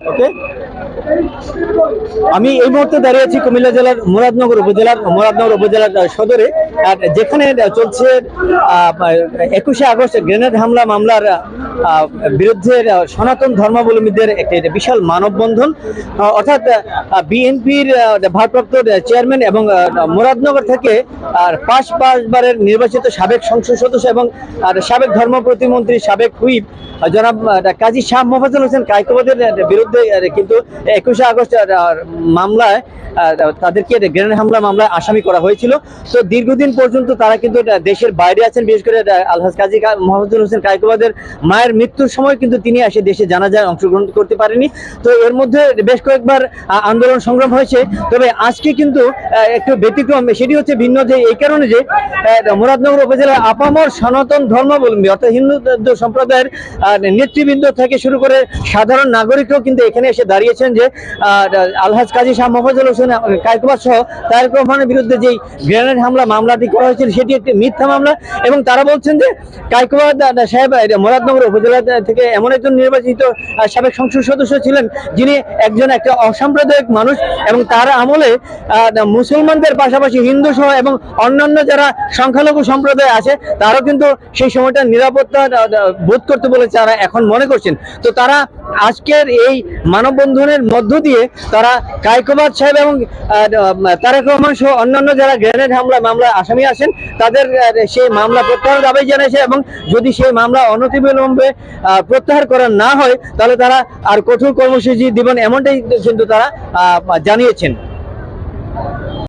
ওকে আমি এই মুহূর্তে দাঁড়িয়ে আছি কুমিল্লা জেলার মুরাদনগর উপজেলার মুরাদনগর উপজেলার সদরে। যেখানে চলছে একুশে আগস্ট গ্রেনেড হামলা মামলার বিরুদ্ধে সনাতন ধর্মাবলম্বীদের একটি বিশাল মানববন্ধন। অর্থাৎ বিএনপির ভারপ্রাপ্ত চেয়ারম্যান এবং মুরাদনগর থেকে, আর পাঁচ পাঁচবারের নির্বাচিত সাবেক সংসদ সদস্য এবং সাবেক ধর্ম প্রতিমন্ত্রী, সাবেক হুইপ, জনাব কাজী শাহ মোফাজ্জল হোসেন কায়কবাদের বিরুদ্ধে কিন্তু একুশে আগস্ট মামলায় তাদেরকে গ্রেনেড হামলা মামলায় আসামি করা হয়েছিল। তো দীর্ঘদিন পর্যন্ত তারা কিন্তু দেশের বাইরে আছেন, বিশেষ করে আলহাজ কাজী মোহাম্মদুল হোসেন কায়কবাদের মায়ের মৃত্যুর সময় কিন্তু তিনি এসে দেশে জানাজায় অংশগ্রহণ করতে পারেনি তো এর মধ্যে বেশ কয়েকবার আন্দোলন সংগ্রাম হয়েছে। তবে আজকে কিন্তু একটু ব্যতিক্রম, সেটি হচ্ছে ভিন্ন যে, এই কারণে যে মুরাদনগর উপজেলার আপামর সনাতন ধর্মাবলম্বী, অর্থাৎ হিন্দু সম্প্রদায়ের নেতৃবৃন্দ থেকে শুরু করে সাধারণ নাগরিকরাও কিন্তু এখানে এসে দাঁড়িয়েছেন যে আলহাজ কাজী শাহ মোহাম্মদ হোসেন কায়কুবাদ সহ তারেক রহমানের বিরুদ্ধে যেই গ্রেনেড হামলা মামলাটি করা হয়েছিল, সেটি একটি মিথ্যা মামলা এবং তারা বলছেন যে কায়কুবাদ সাহেব মুরাদনগর উপজেলা থেকে এমন একজন নির্বাচিত সাবেক সংসদ সদস্য ছিলেন যিনি একজন একটা অসাম্প্রদায়িক মানুষ এবং তার আমলে মুসলমানদের পাশাপাশি হিন্দু সহ এবং অন্যান্য যারা সংখ্যালঘু সম্প্রদায় আছে, তারাও কিন্তু সেই সময়টা নিরাপত্তা বোধ করতে বলে তারা এখন মনে করছেন। তো তারা আজকের এই মানববন্ধনের মধ্য দিয়ে তারা কায়কোবাদ সাহেব এবং তারেক রহমান সহ অন্যান্য যারা গ্রেনেড হামলা মামলা আসামি আছেন, তাদের সেই মামলা প্রত্যাহার দাবি জানিয়েছে এবং যদি সেই মামলা অনতিবিলম্বে প্রত্যাহার করা না হয়, তাহলে তারা আর কঠোর কর্মসূচি দেবেন এমনটাই কিন্তু তারা জানিয়েছেন।